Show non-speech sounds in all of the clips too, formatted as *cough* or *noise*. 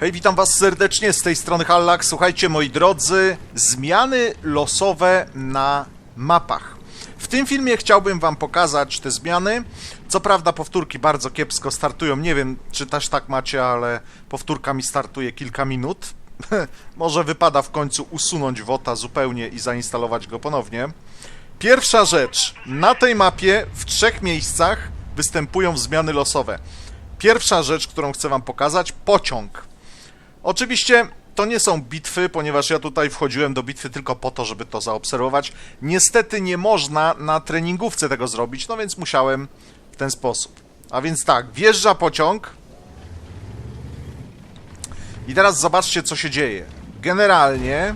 Hej, witam was serdecznie, z tej strony Hallak. Słuchajcie, moi drodzy, zmiany losowe na mapach. W tym filmie chciałbym wam pokazać te zmiany. Co prawda powtórki bardzo kiepsko startują, nie wiem czy też tak macie, ale powtórka mi startuje kilka minut. *laughs* Może wypada w końcu usunąć WOTA zupełnie i zainstalować go ponownie. Pierwsza rzecz, na tej mapie w trzech miejscach występują zmiany losowe. Pierwsza rzecz, którą chcę wam pokazać, pociąg. Oczywiście to nie są bitwy, ponieważ ja tutaj wchodziłem do bitwy tylko po to, żeby to zaobserwować. Niestety nie można na treningówce tego zrobić, no więc musiałem w ten sposób. A więc tak, wjeżdża pociąg. I teraz zobaczcie, co się dzieje. Generalnie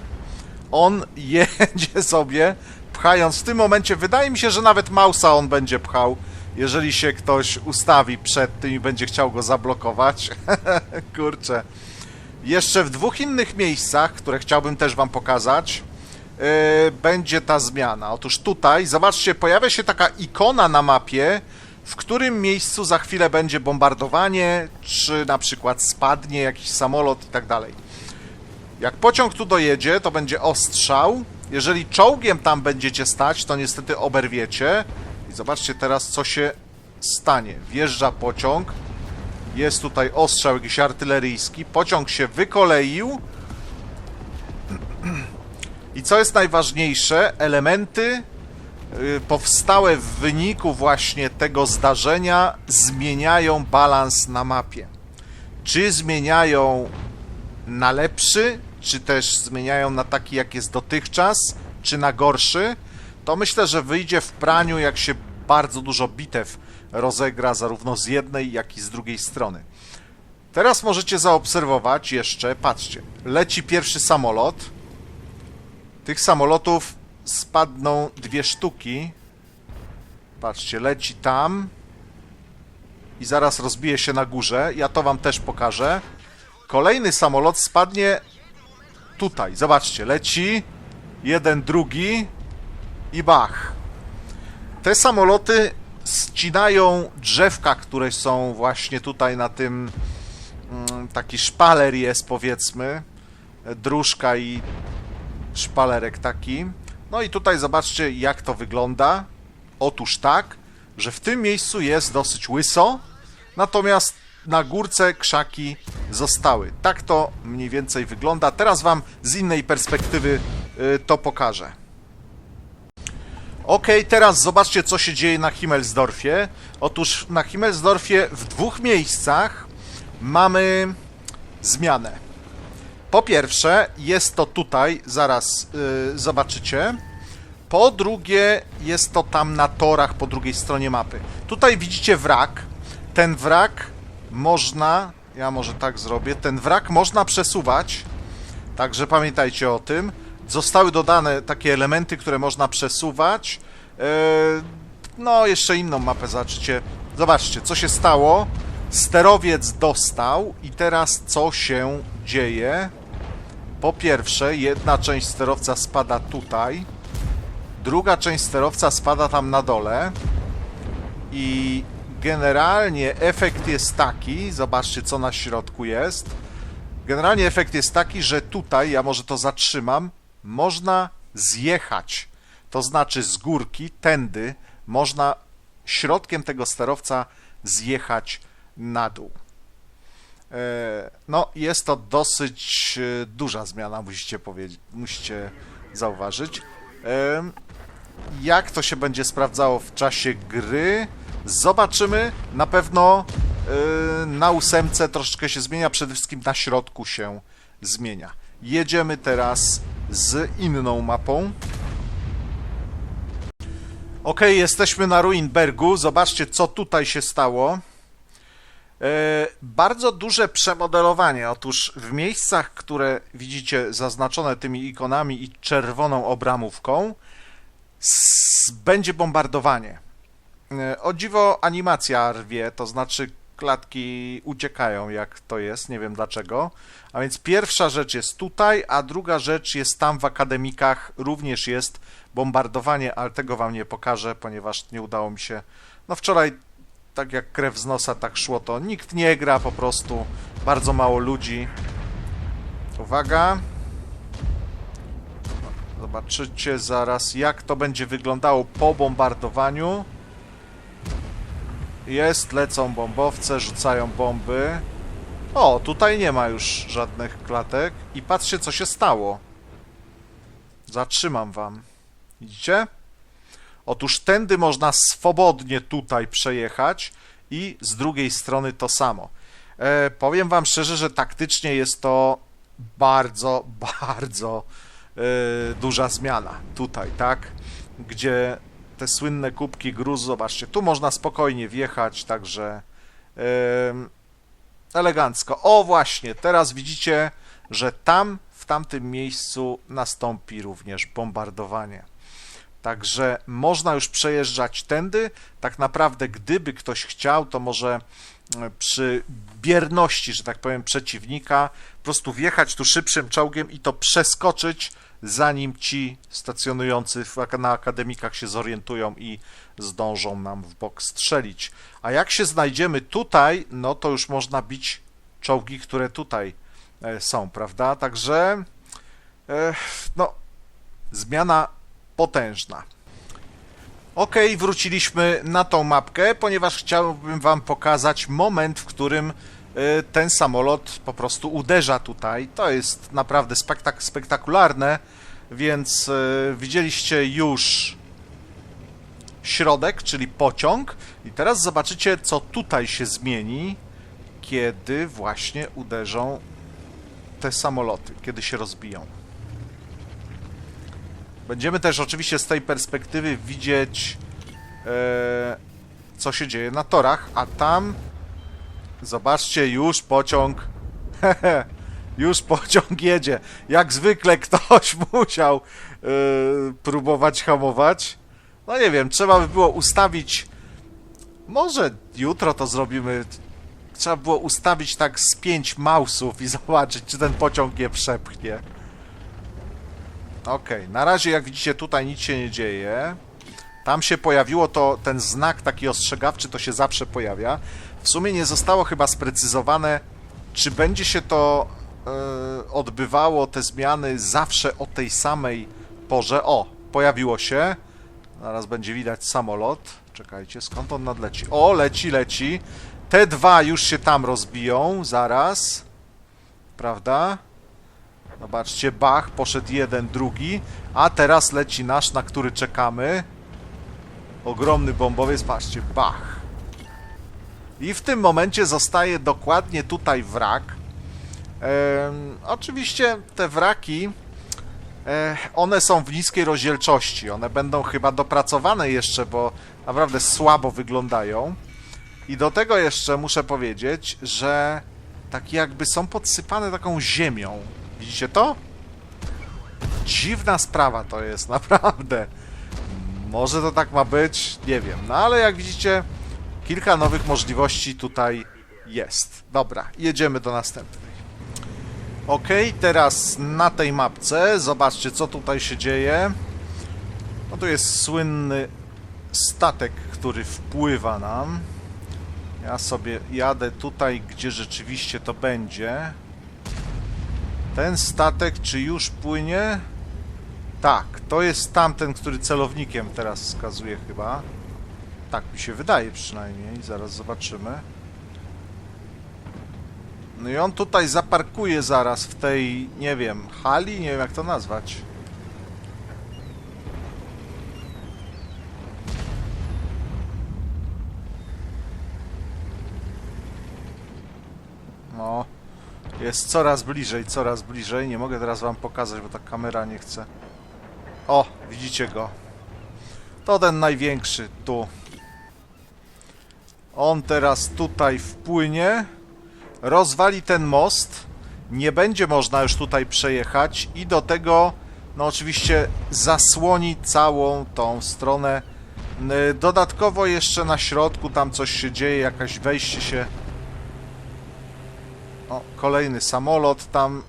on *laughs* jedzie sobie, pchając w tym momencie, wydaje mi się, że nawet Mausa on będzie pchał, jeżeli się ktoś ustawi przed tym i będzie chciał go zablokować. *laughs* Kurczę. Jeszcze w dwóch innych miejscach, które chciałbym też Wam pokazać, yy, będzie ta zmiana. Otóż tutaj, zobaczcie, pojawia się taka ikona na mapie, w którym miejscu za chwilę będzie bombardowanie, czy na przykład spadnie jakiś samolot i tak dalej. Jak pociąg tu dojedzie, to będzie ostrzał. Jeżeli czołgiem tam będziecie stać, to niestety oberwiecie. I zobaczcie teraz, co się stanie. Wjeżdża pociąg. Jest tutaj ostrzał jakiś artyleryjski. Pociąg się wykoleił. I co jest najważniejsze, elementy y, powstałe w wyniku właśnie tego zdarzenia zmieniają balans na mapie. Czy zmieniają na lepszy, czy też zmieniają na taki, jak jest dotychczas, czy na gorszy, to myślę, że wyjdzie w praniu, jak się bardzo dużo bitew rozegra, zarówno z jednej, jak i z drugiej strony. Teraz możecie zaobserwować jeszcze, patrzcie, leci pierwszy samolot. Tych samolotów spadną dwie sztuki. Patrzcie, leci tam i zaraz rozbije się na górze. Ja to wam też pokażę. Kolejny samolot spadnie tutaj. Zobaczcie, leci jeden, drugi i bach. Te samoloty ścinają drzewka, które są właśnie tutaj na tym mm, taki szpaler jest powiedzmy. Dróżka i szpalerek taki. No i tutaj zobaczcie jak to wygląda. Otóż tak, że w tym miejscu jest dosyć łyso natomiast na górce krzaki zostały. Tak to mniej więcej wygląda. Teraz wam z innej perspektywy y, to pokażę Ok, teraz zobaczcie, co się dzieje na Himmelsdorfie. Otóż na Himmelsdorfie w dwóch miejscach mamy zmianę. Po pierwsze, jest to tutaj, zaraz yy, zobaczycie. Po drugie, jest to tam na torach po drugiej stronie mapy. Tutaj widzicie wrak. Ten wrak można, ja może tak zrobię, ten wrak można przesuwać. Także pamiętajcie o tym zostały dodane takie elementy, które można przesuwać. Eee, No, jeszcze inną mapę zobaczycie. Zobaczcie, co się stało. Sterowiec dostał i teraz co się dzieje? Po pierwsze, jedna część sterowca spada tutaj. Druga część sterowca spada tam na dole. I generalnie efekt jest taki, zobaczcie co na środku jest. Generalnie efekt jest taki, że tutaj, ja może to zatrzymam, można zjechać. To znaczy z górki, tędy, można środkiem tego sterowca zjechać na dół. E, No, jest to dosyć e, duża zmiana, musicie powiedzieć, musicie zauważyć. E, Jak to się będzie sprawdzało w czasie gry? Zobaczymy. Na pewno na ósemce troszeczkę się zmienia, przede wszystkim na środku się zmienia. Jedziemy teraz z inną mapą. Ok, jesteśmy na Ruinbergu. Zobaczcie, co tutaj się stało. E, bardzo duże przemodelowanie. Otóż w miejscach, które widzicie zaznaczone tymi ikonami i czerwoną obramówką, będzie bombardowanie. E, O dziwo animacja rwie, to znaczy klatki uciekają, jak to jest, nie wiem dlaczego. A więc pierwsza rzecz jest tutaj, a druga rzecz jest tam w akademikach, również jest bombardowanie, ale tego wam nie pokażę, ponieważ nie udało mi się. No wczoraj, tak jak krew z nosa, tak szło to. Nikt nie gra po prostu, bardzo mało ludzi. Uwaga. Zobaczycie zaraz, jak to będzie wyglądało po bombardowaniu. Jest, lecą bombowce, rzucają bomby. O, tutaj nie ma już żadnych klatek. I patrzcie, co się stało. Zatrzymam wam. Widzicie? Otóż tędy można swobodnie tutaj przejechać i z drugiej strony to samo. E, powiem wam szczerze, że taktycznie jest to bardzo, *laughs* bardzo e, duża zmiana tutaj, tak? Gdzie te słynne kubki gruzu, zobaczcie, tu można spokojnie wjechać, także e, elegancko. O właśnie, teraz widzicie, że tam, w tamtym miejscu nastąpi również bombardowanie. Także można już przejeżdżać tędy. Tak naprawdę, gdyby ktoś chciał, to może przy bierności, że tak powiem, przeciwnika, po prostu wjechać tu szybszym czołgiem i to przeskoczyć, zanim ci stacjonujący na akademikach się zorientują i zdążą nam w bok strzelić. A jak się znajdziemy tutaj, no to już można bić czołgi, które tutaj e, są, prawda? Także e, no, zmiana potężna. Ok, wróciliśmy na tą mapkę, ponieważ chciałbym Wam pokazać moment, w którym ten samolot po prostu uderza tutaj. To jest naprawdę spektak spektakularne, więc y, widzieliście już środek, czyli pociąg. I teraz zobaczycie, co tutaj się zmieni, kiedy właśnie uderzą te samoloty, kiedy się rozbiją. Będziemy też oczywiście z tej perspektywy widzieć, e, co się dzieje na torach, a tam zobaczcie, już pociąg. *laughs* Już pociąg jedzie. Jak zwykle ktoś *laughs* musiał e, próbować hamować. No nie wiem, trzeba by było ustawić. Może jutro to zrobimy. Trzeba było ustawić tak z pięć mausów i *laughs* zobaczyć, czy ten pociąg nie przepchnie. Okej, na razie jak widzicie tutaj nic się nie dzieje. Tam się pojawiło to, ten znak taki ostrzegawczy to się zawsze pojawia. W sumie nie zostało chyba sprecyzowane, czy będzie się to e, odbywało, te zmiany zawsze o tej samej porze. O, pojawiło się. Zaraz będzie widać samolot. Czekajcie, skąd on nadleci? O, leci, leci. Te dwa już się tam rozbiją, zaraz. Prawda? Zobaczcie, Bach, poszedł jeden, drugi, a teraz leci nasz, na który czekamy. Ogromny bombowiec, patrzcie, Bach. I w tym momencie zostaje dokładnie tutaj wrak. Em, oczywiście te wraki, e, one są w niskiej rozdzielczości. One będą chyba dopracowane jeszcze, bo naprawdę słabo wyglądają. I do tego jeszcze muszę powiedzieć, że tak jakby są podsypane taką ziemią. Widzicie to? Dziwna sprawa to jest, *laughs* naprawdę. Może to tak ma być, nie wiem. No ale jak widzicie, kilka nowych możliwości tutaj jest. Dobra, jedziemy do następnej. Ok, teraz na tej mapce zobaczcie, co tutaj się dzieje. No tu jest słynny statek, który wpływa nam. Ja sobie jadę tutaj, gdzie rzeczywiście to będzie. Ten statek, czy już płynie? Tak, to jest tamten, który celownikiem teraz wskazuje chyba. Tak mi się wydaje przynajmniej, zaraz zobaczymy. No i on tutaj zaparkuje zaraz w tej, nie wiem, hali? Nie wiem jak to nazwać. No, jest coraz bliżej, coraz bliżej. Nie mogę teraz wam pokazać, bo ta kamera nie chce. O, widzicie go. To ten największy, tu. On teraz tutaj wpłynie, rozwali ten most, nie będzie można już tutaj przejechać i do tego, no oczywiście, zasłoni całą tą stronę. Dodatkowo jeszcze na środku tam coś się dzieje, jakaś wejście się o, kolejny samolot tam.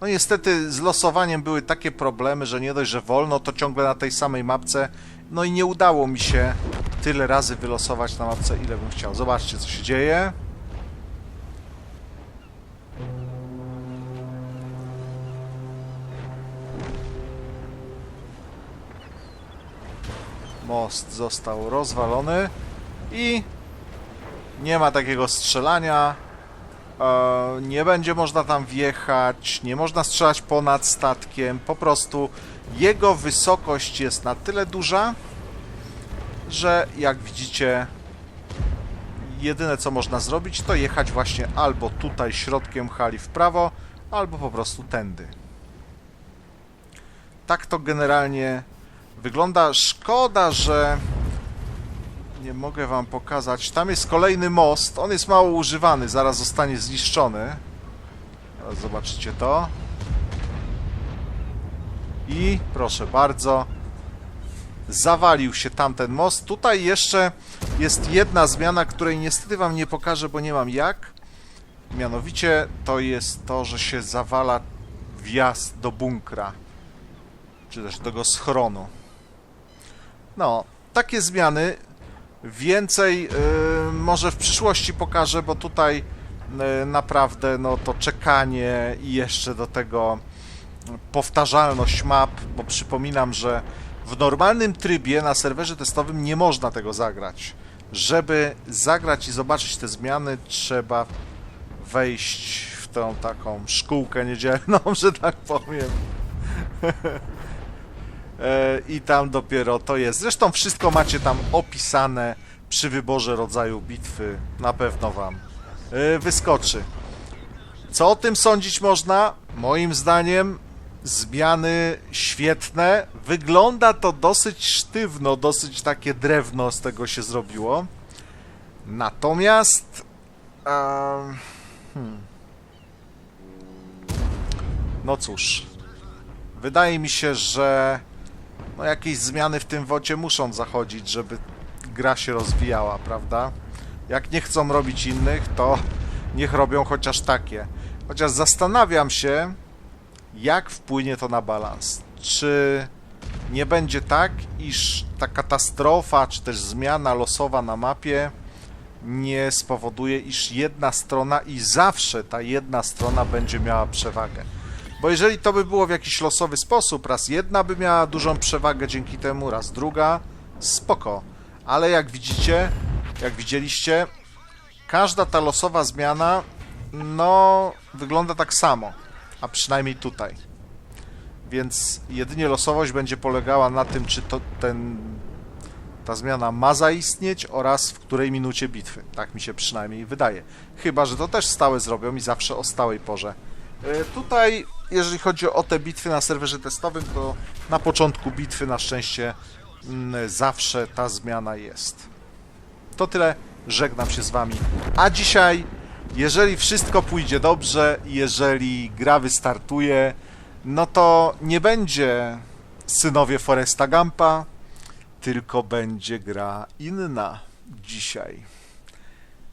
No niestety z losowaniem były takie problemy, że nie dość, że wolno, to ciągle na tej samej mapce. No i nie udało mi się tyle razy wylosować na mapce, ile bym chciał. Zobaczcie, co się dzieje. Most został rozwalony i nie ma takiego strzelania. E, nie będzie można tam wjechać, nie można strzelać ponad statkiem. Po prostu jego wysokość jest na tyle duża, że jak widzicie, jedyne co można zrobić, to jechać właśnie albo tutaj środkiem hali w prawo, albo po prostu tędy. Tak to generalnie wygląda. Szkoda, że nie mogę wam pokazać. Tam jest kolejny most. On jest mało używany, zaraz zostanie zniszczony. Zobaczycie to. I proszę bardzo, zawalił się tamten most. Tutaj jeszcze jest jedna zmiana, której niestety wam nie pokażę, bo nie mam jak. Mianowicie to jest to, że się zawala wjazd do bunkra, czy też do tego schronu. No, takie zmiany. Więcej y, może w przyszłości pokażę, bo tutaj y, naprawdę no to czekanie i jeszcze do tego powtarzalność map, bo przypominam, że w normalnym trybie na serwerze testowym nie można tego zagrać. Żeby zagrać i zobaczyć te zmiany, trzeba wejść w tą taką szkółkę niedzielną, *laughs* że tak powiem. *laughs* E, I tam dopiero to jest. Zresztą wszystko macie tam opisane przy wyborze rodzaju bitwy. Na pewno wam e, wyskoczy. Co o tym sądzić można? Moim zdaniem zmiany świetne. Wygląda to dosyć sztywno, dosyć takie drewno z tego się zrobiło. Natomiast. em, hmm. No cóż. Wydaje mi się, że no jakieś zmiany w tym wocie muszą zachodzić, żeby gra się rozwijała, prawda? Jak nie chcą robić innych, to niech robią chociaż takie. Chociaż zastanawiam się, jak wpłynie to na balans. Czy nie będzie tak, iż ta katastrofa, czy też zmiana losowa na mapie nie spowoduje, iż jedna strona i zawsze ta jedna strona będzie miała przewagę. Bo jeżeli to by było w jakiś losowy sposób, raz jedna by miała dużą przewagę dzięki temu, raz druga, spoko. Ale jak widzicie, jak widzieliście, każda ta losowa zmiana, no, wygląda tak samo. A przynajmniej tutaj. Więc jedynie losowość będzie polegała na tym, czy to ten, ta zmiana ma zaistnieć oraz w której minucie bitwy. Tak mi się przynajmniej wydaje. Chyba, że to też stałe zrobią i zawsze o stałej porze. E, Tutaj, jeżeli chodzi o te bitwy na serwerze testowym, to na początku bitwy na szczęście mm, zawsze ta zmiana jest. To tyle, żegnam się z Wami. A dzisiaj, jeżeli wszystko pójdzie dobrze, jeżeli gra wystartuje, no to nie będzie Synowie Foresta Gampa, tylko będzie gra inna dzisiaj.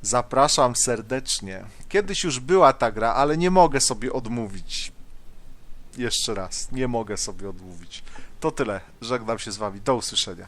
Zapraszam serdecznie. Kiedyś już była ta gra, ale nie mogę sobie odmówić. Jeszcze raz, nie mogę sobie odmówić. To tyle. Żegnam się z Wami. Do usłyszenia.